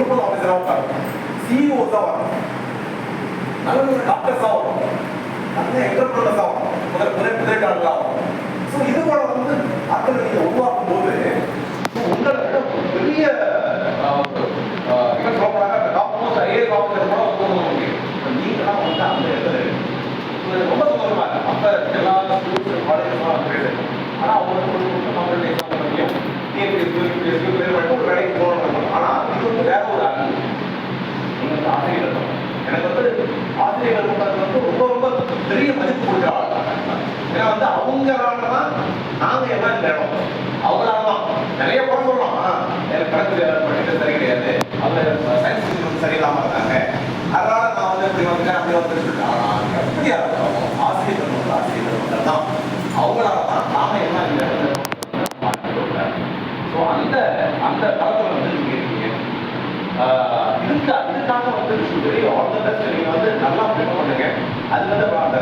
Group one ஆஃபீஸராக வரணும் சிஇஓஸாக வரணும் நல்ல நல்ல டாக்டர்ஸாக வரணும் நல்ல என்டர்பிரனர்ஸாக வரணும் முதல் முதல் முதலீட்டாளர்களாக வரணும் ஸோ இது போல வந்து ஆட்களை நீங்கள் உருவாக்கும் போது உங்களை பெரிய என்ன சொல்ல அந்த டாப் மோஸ்ட் ஐஏஎஸ் ஆஃபீஸர் கூட வந்து நீங்களாம் வந்து அந்த இடத்துல ரொம்ப சந்தோஷமா இருக்கு அப்ப எல்லா ஸ்கூல்ஸ் காலேஜஸ்லாம் ஆனா அவங்க ஒரு நம்மளுடைய எக்ஸாம் பண்ணியும் டிஎன்பிஎஸ்சி ஒரு வேலைக்கு போகணும் ஆனா இது வந்து வேற ஒரு ஆள் எனக்கு ஆசிரியர்கள் தான். எனக்கு வந்து ஆசிரியர்கள் கூட்டத்துக்கு வந்து ரொம்ப ரொம்ப பெரிய மதிப்பு கொடுக்குற ஆள் ஏன்னா வந்து அவங்களால தான் நாங்க என்ன இந்த அவங்களால தான் நிறைய குறை சொல்லலாம். எனக்கு கணக்கு படிக்கிறது சரி கிடையாது. அவங்க சயின்ஸ் சரியில்லாம இருந்தாங்க அதனால நான் வந்து இப்படி வந்து அப்படி வந்து சொல்லிட்டு எப்படியா இருக்கும் ஆசிரியர் வந்து ஆசிரியர் தான். அவங்களால தான் நாம என்ன இந்த ஸோ அந்த அந்த தளத்தில் வந்து நீங்க இருக்கீங்க இதுக்கு அதுக்காக வந்து வெரி ஆல் த நீங்க வந்து நல்லா ப்ரிப்பேர் பண்ணுங்க. அது வந்து அந்த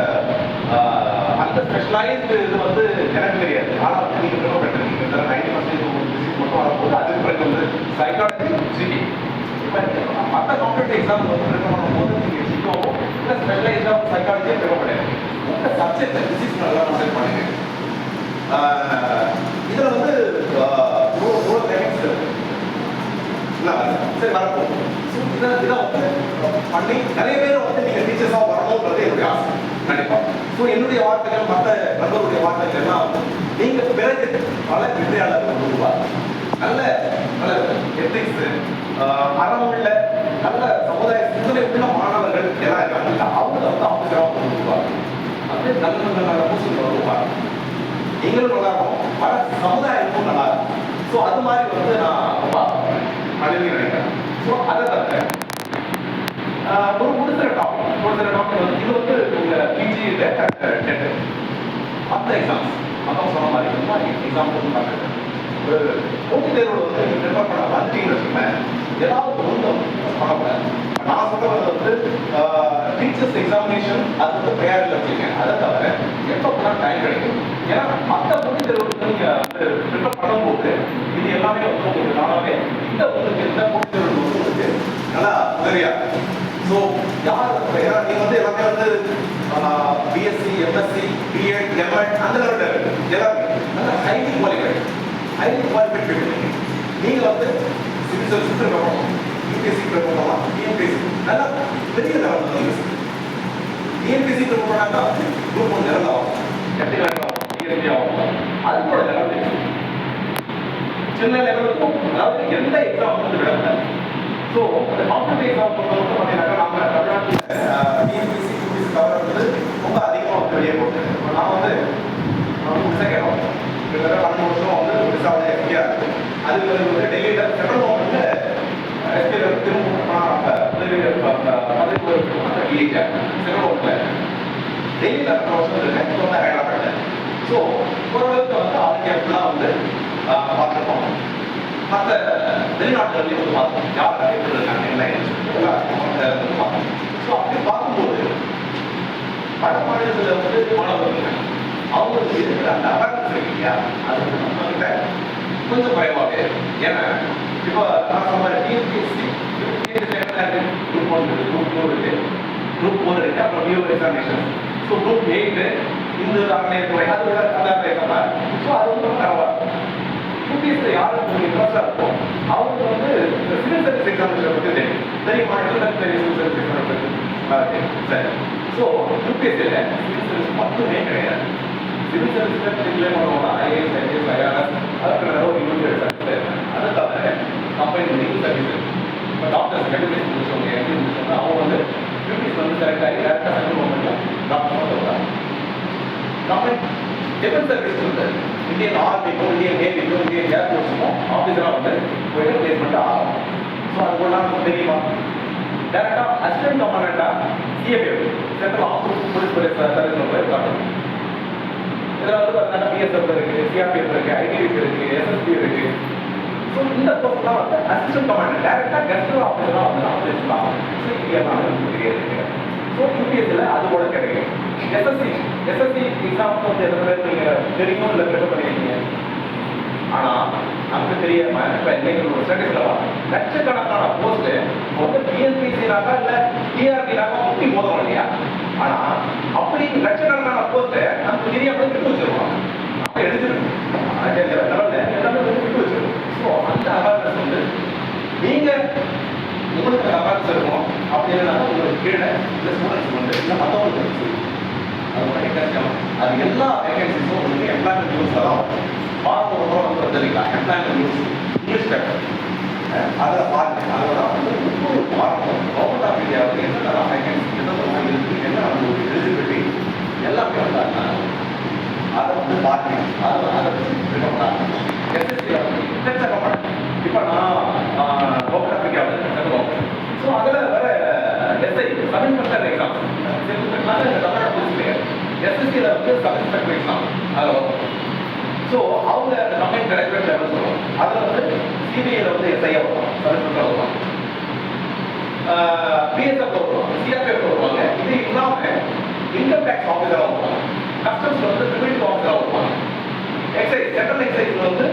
ஸ்பெஷலைஸ்டு இது வந்து எனக்கு தெரியாது. ஆனால் நீங்கள் ரொம்ப ப்ரிப்பேர் பண்ணிருக்கீங்க இந்த நைன்டி பர்சன்டேஜ் உங்களுக்கு மட்டும் வரும்போது அதுக்கு பிறகு வந்து சைக்காலஜி சிட்டி இப்போ மற்ற காம்படிட்டிவ் எக்ஸாம் வந்து ப்ரிப்பேர் பண்ணும்போது நீங்கள் சிக்கோவோ இல்லை ஸ்பெஷலைஸ்டாக சைக்காலஜியே ப்ரிப்பேர் பண்ணுங்க உங்கள் சப்ஜெக்ட் பிசிக்ஸ் நல்லா செலக்ட் பண்ணுங்க. இதில் வந்து மூணு மூணு டைமிங்ஸ் இல்லை சரி வரப்போம் இதை இதை வந்து பண்ணி நிறைய பேர் வந்து நீங்கள் டீச்சர்ஸாக வரணுன்றது என்னுடைய ஆசை. கண்டிப்பா. ஸோ என்னுடைய வார்த்தைகள் மற்ற நண்பருடைய வார்த்தைகள் எல்லாம் நீங்க பிறகு பல வெற்றியாளர்கள் உருவாங்க நல்ல நல்ல எத்திக்ஸ் அறமுள்ள நல்ல சமுதாய சிந்தனை உள்ள மாணவர்கள் எல்லாம் இருக்காங்க. அவங்க வந்து ஆஃபீஸராக உருவாங்க அப்படியே நல்ல நல்ல நல்ல பூசல் உருவாங்க நீங்களும் நல்லா இருக்கும் பல சமுதாயமும் நல்லா இருக்கும் ஸோ அது மாதிரி வந்து நான் ரொம்ப அழுகி நினைக்கிறேன். ஸோ அதை தவிர ஆஹ், ஒரு ஒரு சில பிஜியில் மற்ற எக்ஸாம்ஸ் மற்றவங்க சொன்ன மாதிரி எக்ஸாம் வந்து ஒரு போட்டித் தேர்வில் வந்து நீங்கள் ப்ரிப்பேர் பண்ண வந்துட்டீங்கன்னு ஏதாவது ஒன்று பண்ணக்கூடாது நான் சொல்றது வந்து டீச்சர்ஸ் எக்ஸாமினேஷன் அது வந்து ப்ரேயரில் வச்சுருக்கேன் அதை தவிர எப்போ போனால் டைம் கிடைக்கும் ஏன்னா மற்ற போட்டித் தேர்வுக்கு நீங்கள் வந்து ப்ரிப்பேர் பண்ணும்போது இது எல்லாமே வந்து உங்களுக்கு நானாவே இந்த உங்களுக்கு இந்த போட்டித் தேர்வு வந்து உங்களுக்கு நல்லா உதவியா ஸோ யார் ஏன்னா நீங்க வந்து எல்லாமே வந்து பிஎஸ்சி எம்எஸ்சி அந்த லெவலில் எல்லாமே நல்லா highly qualified highly qualified people நீங்க வந்து civil service prepare UPSC prepare பண்ணலாம் டிஎன்பிஎஸ்சி நல்லா பெரிய லெவலில் டிஎன்பிஎஸ்சி ப்ரிப்பேர் பண்ணாக்கா குரூப் ஒன் லெவல் ஆகும் எட்டு ஆகும் டிஎன்பி ஆகும் அது லெவல் சின்ன லெவலுக்கும் அதாவது எந்த எக்ஸாம் வந்து விடக்கூடாது ஸோ அந்த காம்படிட்டிவ் எக்ஸாம் பொறுத்தவரைக்கும் பார்த்தீங்கன்னாக்கா நம்ம தமிழ்நாட்டில் டிஎன்பிசி யூபிசி வந்து ரொம்ப அதிகமாக வந்து வெளியே போகுது நான் கிட்டத்தட்ட பன்னெண்டு வருஷம் வந்து ஒடிசாவில் எஃபியாக இருக்கு வந்து டெல்லியில் சென்ட்ரல் எஸ்பியில் திரும்ப பதவி பதவி டிஏஜா சென்ட்ரல் கவர்மெண்ட்டில் டெல்லியில் ரெண்டு வருஷம் இருக்கேன் இப்போ வந்து ஸோ ஓரளவுக்கு வந்து ஆரோக்கியம்லாம் வந்து பார்த்துருக்கோம் மற்ற வெளிநாட்டுகள்லையும் வந்து பார்த்தோம் யார் இருக்காங்க என்ன பார்த்தோம் ஸோ அப்படி பார்க்கும்போது வட மாநிலத்தில் வந்து மாணவர்கள் இருக்காங்க. அவங்களுக்கு இருக்கிற அந்த அவேர்னஸ் இல்லையா அது வந்து நம்ம கிட்ட கொஞ்சம் பயமாக இருக்கு ஏன்னா இப்போ நான் சொன்ன டிஎன்பிஎஸ்சி குரூப் ஒன் இருக்கு குரூப் டூ இருக்கு குரூப் ஃபோர் இருக்கு அப்புறம் view examination so group eight இந்த அங்கேயே அது விட அந்த எக்ஸாம் ஸோ அது வந்து பரவாயில்ல யூபிஎஸ்ல யாருக்கு உங்களுக்கு இன்ட்ரெஸ்டாக இருக்கும் அவங்க வந்து இந்த சிவில் சர்வீஸ் எக்ஸாமினேஷன் பற்றி தெரியும் தெரியுமா எல்லாருக்கும் சிவில் சர்வீஸ் எக்ஸாமினேஷன் சரி ஸோ யூபிஎஸ்சியில் சிவில் சர்வீஸ் மட்டுமே கிடையாது சிவில் சர்வீஸில் தெரியல பண்ணுவோம்னா ஐஏஎஸ் ஐஏஎஸ் ஐஆர்எஸ் அதுக்கு நிறைய ஒரு யூனிட் சர்வீஸ் அதை தவிர கம்பெனி லீகல் சர்வீஸ் இப்போ டாக்டர்ஸ் மெடிக்கல் முடிச்சவங்க எப்படி முடிச்சவங்க அவங்க வந்து யூபிஎஸ் வந்து கரெக்டாக கரெக்டாக டேரக்டாக சென்ட்ரல் கவர்மெண்ட்டில் டாக்டர் சொல்கிறாங்க கம்பெனி டிஃபென்ஸ் சர்வீஸ் வந்து இந்தியன் ஆர்மிக்கும் இந்தியன் நேவிக்கும் இந்தியன் ஏர்ஃபோர்ஸுக்கும் ஆஃபீஸராக வந்து போயிட்டு பிளேஸ்மெண்ட் ஆகும் ஸோ அது ஒரு நாள் தெரியுமா டேரக்டாக assistant கமாண்டண்டாக CAP central office police service போய் காட்டணும் இதில் வந்து பார்த்தீங்கன்னா பிஎஸ்எஃப் இருக்குது சிஆர்பிஎஃப் இருக்குது ஐடிஎஃப் இருக்குது எஸ்எஸ்பி இருக்குது ஸோ இந்த போஸ்ட்லாம் வந்து அசிஸ்டன்ட் கமாண்டர் டேரெக்டாக கஸ்டமர் ஆஃபீஸராக வந்து நம்ம பேசலாம். ஸோ இந்தியா நமக்கு தெரியாது. ஸோ யூபிஎஸ்சியில் அது கூட கிடைக்கும் எஸ்எஸ்சி எஸ்எஸ்சி எக்ஸாம் வந்து எத்தனை பேர் நீங்கள் தெரியும் இல்லை ப்ரிப்பேர் பண்ணியிருக்கீங்க ஆனால் நமக்கு தெரியாம இப்போ இன்னைக்கு ஒரு ஸ்டடிஸ்ல லட்சக்கணக்கான போஸ்ட் அப்படின்னாக்கா இல்ல டிஆர்பினாக்கா முட்டி மோதணும் இல்லையா? ஆனா அப்படி லட்சக்கணக்கான போஸ்ட்டை நம்ம தெரியாம விட்டு வச்சிருக்கோம். அப்ப எடுத்துருக்கோம் லெவல்ல எல்லாமே விட்டு வச்சிருக்கோம். ஸோ அந்த அவேர்னஸ் வந்து நீங்க உங்களுக்கு அவேர்னஸ் இருக்கும். அப்படின்னா உங்களுக்கு கீழே இந்த ஸ்டூடெண்ட்ஸ் வந்து இல்லை மற்றவங்களுக்கு அது ஒரு எக்கச்சக்கம். அது எல்லா வேகன்சிஸும் உங்களுக்கு எம்ப்ளாய்மெண்ட் நியூஸ் தான் பார்க்க வாரம் ஒரு முறை வந்து வந்துருக்கலாம் எம்ப்ளாய்மெண்ட் நியூஸ் நியூஸ் பேப்பர் அதை பாருங்க. அதோட வந்து ஒவ்வொரு பார்க்கும் கவர்மெண்ட் ஆஃப் இந்தியாவுக்கு என்னென்ன வேகன்சி என்னென்ன இருக்கு என்ன நம்மளுடைய எலிஜிபிலிட்டி அதை வந்து பாருங்க அதை அதை வச்சு பண்ணாங்க எஸ்எஸ்சியில் வந்து எக்கச்சக்கமான இப்போ நான் கவர்மெண்ட் ஆஃப் ஸோ அதில் வர SI sub inspector exam Tamil Nadu police எஸ்எஸ்சியில் வந்து சப் இன்ஸ்பெக்டர் எக்ஸாம் அதில் வரும் ஸோ அவங்க அந்த கம்பெனி டைரக்டர் லெவல் சொல்லுவோம். அதில் வந்து சிபிஐயில் வந்து எஸ்ஐயா வருவாங்க. சப் இன்ஸ்பெக்டர் வருவாங்க. பிஎஸ்எஃப் வருவாங்க. சிஆர்பிஎஃப் வருவாங்க. இது இல்லாமல் இன்கம் டேக்ஸ் ஆஃபீஸராக வருவாங்க கஸ்டம்ஸ்ல வந்து ரெவென்யூ ஆஃபீஸராக வருவாங்க எக்ஸைஸ் சென்ட்ரல் எக்ஸைஸ்ல வந்து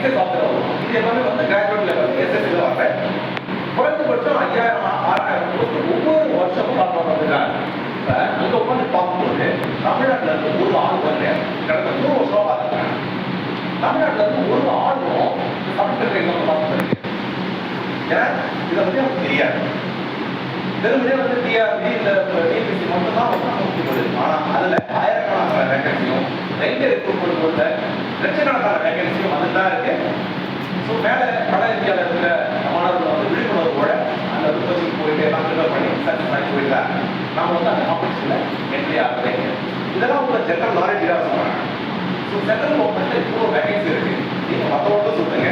எக்ஸஸ் ஆஃபீஸராக வருவாங்க இது எல்லாமே வந்து கிராஜுவேட் லெவல் எஸ்எஸ்சியில் வர குறைந்தபட்சம் ஐயாயிரம் ஆறாயிரம் போஸ்ட் ஒவ்வொரு வருஷமும் பார்க்க வந்துருக்காங்க இப்போ அங்கே உட்காந்து பார்க்கும்போது தமிழ்நாட்டில் இருந்து ஒரு ஆள் வந்து கடந்த நூறு வருஷமா பார்த்துருக்காங்க. தமிழ்நாட்டில் இருந்து ஒரு ஆளும் சப்ஜெக்ட் எக்ஸாம் பார்த்துருக்கு ஏன்னா இதை பற்றி நமக்கு தெரியாது. வெறுமனே வந்து டிஆர்பி இந்த டிபிசி மட்டும் தான் வந்து நூற்றி வருது ஆனால் அதில் ஆயிரக்கணக்கான வேகன்சியும் ரெண்டு ரெக்ரூட்மெண்ட் லட்சக்கணக்கான வேகன்சியும் வந்து தான் இருக்கு. ஸோ மேலே வட இந்தியாவில் இருக்கிற மாணவர்கள் வந்து விழிப்புணர்வோட அந்த ரிசர்ச்சுக்கு போயிட்டு எல்லாம் ப்ரிப்பேர் பண்ணி சக்ஸஸ் ஆகி போயிட்டாங்க நம்ம வந்து அந்த காம்படிஷனில் என்ட்ரி ஆகுது. இதெல்லாம் உங்களை ஜென்ரல் நாலேஜாக சொல்கிறாங்க ஸோ சென்ட்ரல் கவர்மெண்ட்டில் இவ்வளோ வேகன்சி இருக்கு. நீங்கள் மற்றவங்க சொல்லுங்க.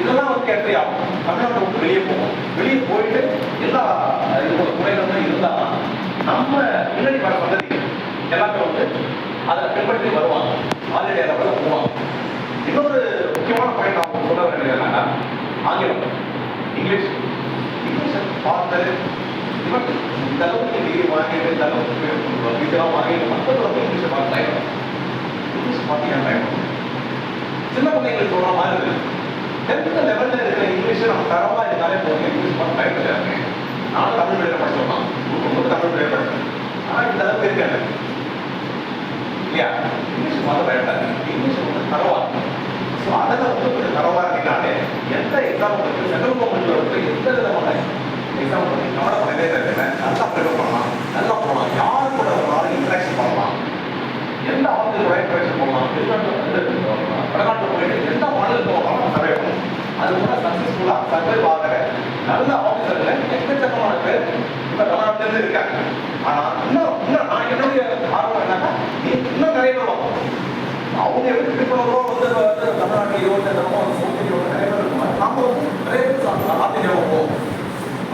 இதெல்லாம் வந்து என்ட்ரி ஆகும். தமிழ்நாட்டை விட்டு வெளியே போகும். வெளியே போயிட்டு எல்லா இதோட துறைகளும் இருந்தால் நம்ம முன்னாடி வர சந்ததி எல்லாத்தையும் வந்து அதை பின்பற்றி வருவாங்க. ஆல்ரெடி லெவலில் போவாங்க இன்னொரு முக்கியமான பாயிண்ட் நான் சொல்ல வேண்டியது என்னன்னா ஆங்கிலம். இங்கிலீஷ். இங்கிலீஷை பார்த்து இவன் இந்த அளவுக்கு டிகிரி வாங்கிட்டு இந்த அளவுக்கு இதெல்லாம் வாங்கிட்டு மக்கள் வந்து இங்கிலீஷை பார்த்து பயணம் இங்கிலீஷ் பார்த்து ஏன் பயணம் சின்ன பிள்ளைங்களுக்கு சொல்ற மாதிரி இருக்கு. டென்த் லெவல்ல இருக்கிற இங்கிலீஷை நம்ம தரமாக இருந்தாலே போதும். இங்கிலீஷ் பார்த்து பயன்படுத்தாங்க நானும் தமிழ் மீடியம் படிச்சோம் ரொம்ப தமிழ் மீடியம் படிச்சேன் ஆனால் இந்த அளவுக்கு இருக்கேன் இல்லையா இங்கிலீஷ் மொதல் வேண்டாம் இங்கிலீஷ் வந்து தரவா? ஸோ அதில் வந்து கொஞ்சம் தரவா இருந்தீங்கனாலே எந்த எக்ஸாம் வந்து சென்ட்ரல் கவர்மெண்ட்ல வந்து எந்த விதமான எக்ஸாம் வந்து கவலைப்படவே தேவையில்லை நல்லா ப்ரிப்பேர் பண்ணலாம். நல்லா போகலாம். யார் கூட ஒரு இன்ட்ராக்ஷன் பண்ணலாம்? எந்த ஆளுக்கு கூட இன்ட்ராக்ஷன் பண்ணலாம்? வெளிநாட்டில் வந்து வடநாட்டு போயிட்டு எந்த மாநிலத்தில் போகலாம் சர்வே பண்ணலாம் அது கூட சக்ஸஸ்ஃபுல்லாக சர்வே ஆகிற நல்ல ஆஃபீஸர்கள் எக்கச்சக்கமான பேர் இப்போ தமிழ்நாட்டிலேருந்து இருக்காங்க. ஆனால் இன்னும் இன்னும் நான் என்னுடைய ஆர்வம் என்னன்னா நடைபெறும் அவங்க எப்படி வந்து தமிழ்நாட்டிலேயோ நம்ம சோசியோ நம்ம வந்து நிறைய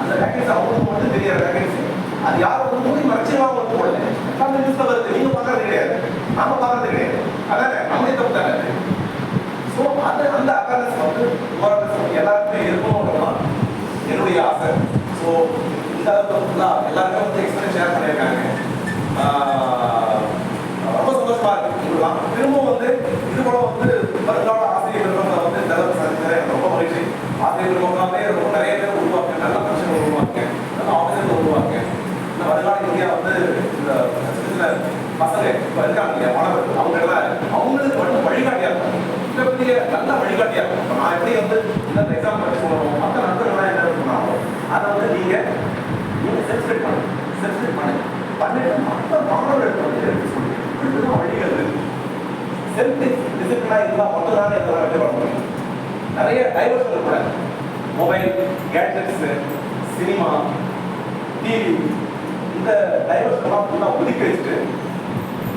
அந்த வேகன்சி அவங்களுக்கு மட்டும் தெரியாத வேகன்சி அது யாரும் வந்து மூடி மறைச்சியமாக வந்து போடல நம்ம நியூஸ்ல வருது நீங்க பார்க்கறது கிடையாது நாம பார்க்கறது கிடையாது அதானே நம்மளே தப்பு தானே ஸோ அந்த அந்த அவேர்னஸ் வந்து அவேர்னஸ் எல்லாருக்குமே இருக்கணும்னு என்னுடைய ஆசை ஸோ இந்த அளவுக்கு வந்து எல்லாருமே வந்து எக்ஸ்பீரியன்ஸ் ஷேர் பண்ணியிருக்காங்க சந்தோஷமா இருக்கலாம் திரும்ப வந்து இது போல வந்து வருங்கால ஆசிரியர் வந்து இந்த அளவுக்கு ரொம்ப மகிழ்ச்சி ஆசிரியர்கள் பெருமக்களாவே ரொம்ப நிறைய பேர் உருவாக்க நல்ல மனுஷங்க உருவாக்கு நல்ல ஆஃபீஸர்கள் உருவாக்கு இந்த வருங்கால இந்தியா வந்து இந்த சின்ன பசங்க இப்போ இருக்காங்க இல்லையா மாணவர்கள் அவங்கெல்லாம் அவங்களுக்கு மட்டும் வழிகாட்டியா இருக்கும் இதை பற்றிய நல்ல வழிகாட்டியா இருக்கும் நான் எப்படி வந்து இந்த எக்ஸாம் பற்றி சொல்லணும் மற்ற நண்பர்கள்லாம் என்ன சொன்னாலும் அதை வந்து நீங்க நீங்க சென்சிட்டேட் பண்ணுங்க சென்சிட்டேட் பண்ணுங்க பண்ணிட்டு மற்ற மாணவர்களுக்கு வந்து எடுத்து சொல்லுங்க இப்படிதான் வழிகள் இருக்கு செல்ஃப் டிசிப்ளினா இருந்தால் மட்டும்தான் இதெல்லாம் வெற்றி பண்ண முடியும் நிறைய டைவர்ஷன் கூட மொபைல் கேட்ஜெட்ஸ் சினிமா டிவி இந்த டைவர்ஷன்லாம் ஃபுல்லாக ஒதுக்கி வச்சுட்டு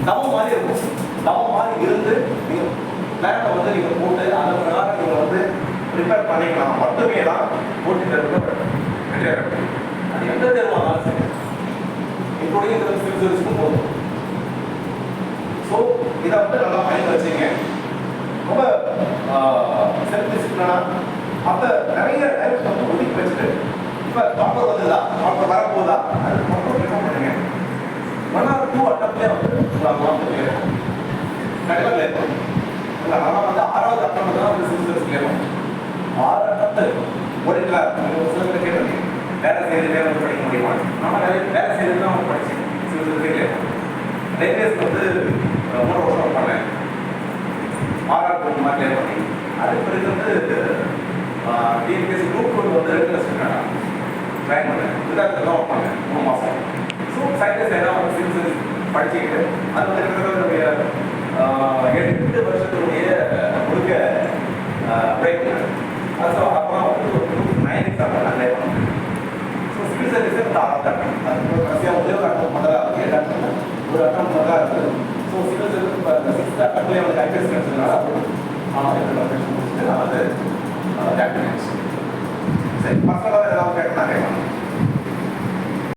தவம் மாதிரி இருக்கும் தவம் மாதிரி இருந்து நீங்கள் பிளானை வந்து நீங்கள் போட்டு அந்த பிரகாரம் நீங்கள் வந்து ப்ரிப்பேர் பண்ணிக்கலாம் மட்டுமே தான் போட்டி தேர்வு அது எந்த தேர்வானாலும் சரி என்னுடைய இந்த சிவில் போதும் ஸோ இதை வந்து நல்லா பயன் வச்சுங்க ரொம்ப செல்ஃப் டிசிப்ளினா அப்போ நிறைய டைரக்ட் வந்து ஒதுக்கி வச்சுட்டு இப்போ டாக்டர் வந்துதா? டாக்டர் வரப்போதா அது மட்டும் என்ன பண்ணுங்க? ஒன் ஆர் டூ அட்டம்ப்ட்லேயே வந்து உங்களால் வந்து இல்லை. ஆனால் வந்து ஆறாவது அட்டம் தான் வந்து சிவில் கேட்கும் ஆறு அட்டம்ப்ட் ஓடிக்கலாம் சில பேர் கேட்டிருக்கீங்க வேலை செய்யறதுலே வந்து படிக்க முடியுமா? நம்ம வேலை வேலை செய்யறது தான் அவங்க படிச்சேன் சிவில் சர்வீஸ்லேயே ரயில்வேஸ் வந்து அஹ், மூணு வருஷம் ஒர்க் பண்ணேன் ஆர்ஆர் குரூப் மாதிரி லேர் பண்ணி அதுக்கு பிறகு வந்து டிஎன்பிஎஸ்சி குரூப் ஒன்று வந்து ரெகுலர் ஸ்டூடெண்ட் ட்ரைன் பண்ணேன் குஜராத்தில் தான் மூணு மாதம் ஸோ சயின்டிஸ்ட் எல்லாம் வந்து சிவில் படிச்சுக்கிட்டு அது வந்து என்னுடைய எட்டு வருஷத்துடைய முழுக்க பிரேக் பண்ணேன் அது அப்புறம் வந்து ஒரு நைன் எக்ஸாம் பண்ணேன் ஸோ சிவில் சர்வீஸே வந்து ஆரம்பித்தாங்க கடைசியாக ஒரே ஒரு அட்டம் முதல்ல ஒரு அட்டம் முதல்ல இருக்குது ஸோ சிவில் சர்வீஸ் இப்போ சிக்ஸ்த் அட்டம்லேயே வந்து ஐபிஎஸ் கிடைச்சதுனால ஆனால் ரெண்டு லொக்கேஷன் சரி பர்சனலாக ஏதாவது கேட்கலாம்